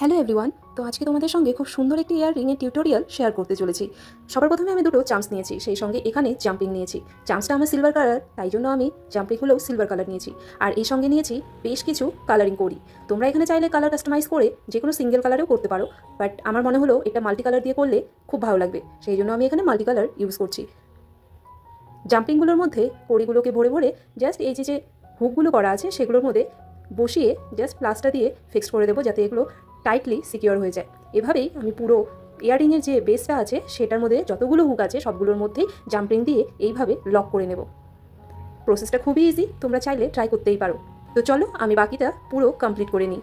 Hello everyone তো আজকে তোমাদের সঙ্গে খুব সুন্দর একটি ইয়ার রিংয়ের টিউটোরিয়াল শেয়ার করতে চলেছি। সবার প্রথমে আমি দুটো চান্স নিয়েছি, সেই সঙ্গে এখানে জাম্পিং নিয়েছি। চান্সটা আমার সিলভার কালার তাই জন্য আমি জাম্পিংগুলোও সিলভার কালার নিয়েছি। আর এই সঙ্গে নিয়েছি বেশ কিছু কালারিং করি। তোমরা এখানে চাইলে কালার কাস্টমাইজ করে যে কোনো সিঙ্গেল কালারেও করতে পারো। বাট আমার মনে হলো এটা মাল্টি কালার দিয়ে করলে খুব ভালো লাগবে। সেই জন্য আমি এখানে মাল্টি কালার ইউজ করছি জাম্পিংগুলোর মধ্যে কড়িগুলোকে ভরে ভরে জাস্ট এই যে যে হুকগুলো করা আছে, সেগুলোর মধ্যে বসিয়ে জাস্ট প্লাসটা দিয়ে ফিক্সড করে দেবো, যাতে এগুলো টাইটলি সিকিওর হয়ে যায়। এভাবেই আমি পুরো ইয়ারিংয়ের যে বেসটা আছে, সেটার মধ্যে যতগুলো হুক আছে, সবগুলোর মধ্যেই জাম্পিং দিয়ে এইভাবে লক করে নেব। প্রসেসটা খুবই ইজি তোমরা চাইলে ট্রাই করতেই পারো। তো চলো, আমি বাকিটা পুরো কমপ্লিট করে নিই।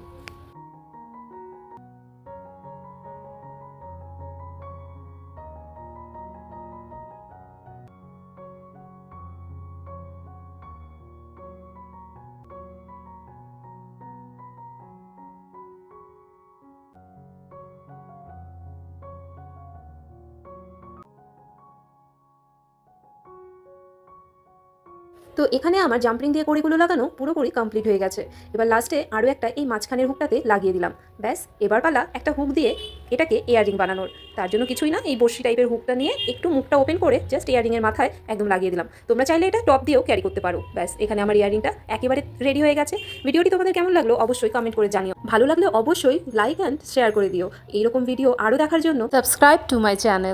তো এখানে আমার জাম্পিং দিয়ে কড়িগুলো লাগানো পুরোপুরি কমপ্লিট হয়ে গেছে। এবার লাস্টে আরও একটা এই মাঝখানের হুকটাতে লাগিয়ে দিলাম। ব্যাস, এবার পালা একটা হুক দিয়ে এটাকে এয়ারিং বানানোর। তার জন্য কিছুই না, এই বসি টাইপের হুকটা নিয়ে একটু মুখটা ওপেন করে জাস্ট ইয়ারিংয়ের মাথায় একদম লাগিয়ে দিলাম। তোমরা চাইলে এটা টপ দিয়েও ক্যারি করতে পারো। ব্যাস, এখানে আমার ইয়ারিংটা একেবারে রেডি হয়ে গেছে। ভিডিওটি তোমাদের কেমন লাগল অবশ্যই কমেন্ট করে জানিও। ভালো লাগলে অবশ্যই লাইক অ্যান্ড শেয়ার করে দিও। এইরকম ভিডিও আরও দেখার জন্য সাবস্ক্রাইব টু মাই চ্যানেল